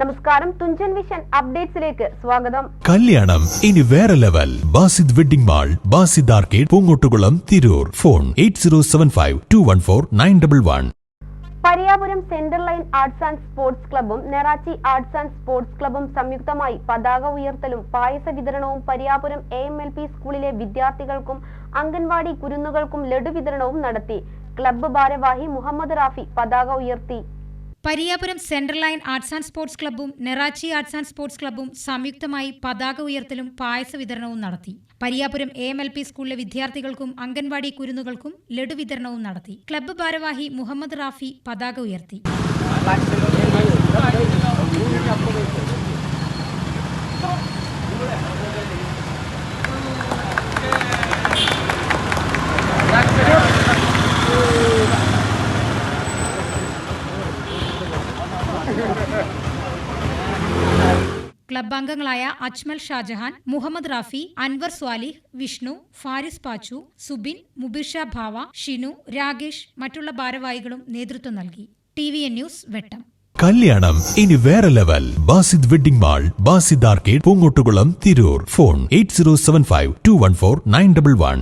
നമസ്കാരം. തുഞ്ചൻ വിഷൻ അപ്ഡേറ്റ്സിലേക്ക് സ്വാഗതം. കല്യാണം. ഇനി വേറെ level. Basid wedding mall Basid arcade Poongottukulam Tirur. Phone eight zero seven five two one four nine double one. Pariyapuram centre line arts and sports ക്ലബ്ബും Nerachi arts and sports ക്ലബ്ബും സംയുക്തമായി പതാക ഉയർത്തലും പായസ വിതരണവും Pariyapuram A M L P സ്കൂളിലെ വിദ്യാർത്ഥികൾക്കും അംഗൻവാടി കുരുന്നുകൾക്കും ലഡു വിതരണവും നടത്തി. ക്ലബ്ബ് ഭാരവാഹി മുഹമ്മദ് റാഫി പതാക ഉയർത്തി. Pariyapuram central line arts and sports ക്ലബ്ബും Nerachi arts and sports ക്ലബ്ബും സംയുക്തമായി പതാക ഉയർത്തലും പായസ വിതരണവും നടത്തി. Pariyapuram A M L P സ്കൂളിലെ വിദ്യാർത്ഥികൾക്കും അംഗൻവാടി കുരുന്നുകൾക്കും ലഡു വിതരണവും നടത്തി. ക്ലബ്ബ് ഭാരവാഹി മുഹമ്മദ് റാഫി പതാക ഉയർത്തി. ക്ലബ് അംഗങ്ങളായ അജ്മൽ ഷാജഹാൻ മുഹമ്മദ് റാഫി അൻവർ സ്വാലിഹ് വിഷ്ണു ഫാരിസ് പാച്ചു സുബിൻ മുബിർഷ ഭാവ ഷിനു രാകേഷ് മറ്റുള്ള ഭാരവാഹികളും നേതൃത്വം നൽകി. T V N news Vettam. കല്യാണം ഇനി വേറെ level. Basid wedding mall Basid arcade Poongottukulam Tirur. Phone eight zero seven five two one four nine double one.